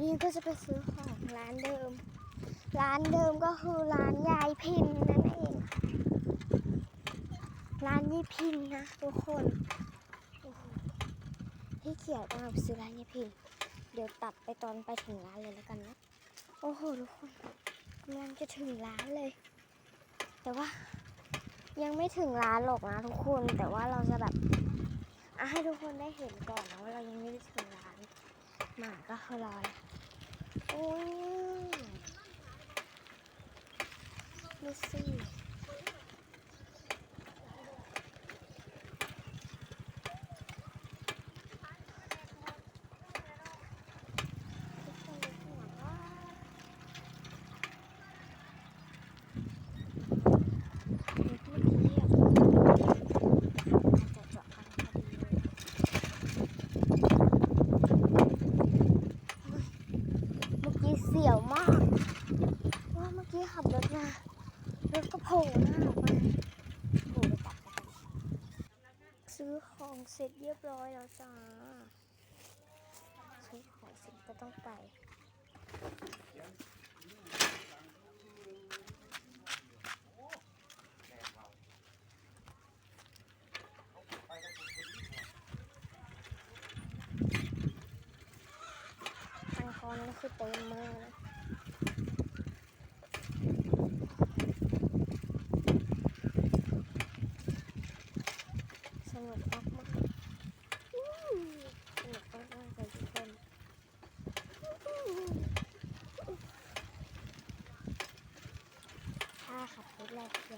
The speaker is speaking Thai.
นี่ก็จะไปซื้อของร้านเดิม ร้านเดิมก็คือร้านยายพินนั่นเอง ร้านยายพินนะทุกคนโอ้โหพี่เขียวต้องเอาไปซื้อร้านยายพิน เดี๋ยวตัดไปตอนไปถึงร้านเลยแล้วกันนะ โอ้โหทุกคนกำลังจะถึงร้านเลย แต่ว่ายังไม่ถึงร้านหรอกนะทุกคน แต่ว่าเราจะแบบอะให้ทุกคนได้เห็นก่อนนะว่าเรายัง มาก็คือลอยโอ้ยไม่สิทุกคนดูข้างหลังว่าเมื่อกี้อะจะเจาะกันพอดีเลย เมื่อกี้เสียวมากว่าเมื่อกี้ขับรถมารถก็โผล่หน้าออกมาโผล่ไปตัดซื้อของเสร็จเรียบร้อยแล้วจ้าซื้อของเสร็จก็ต้องไป คือเติมมาสนุกมากสนุกมากเลยทุกคนถ้าขับรถแรกเสร็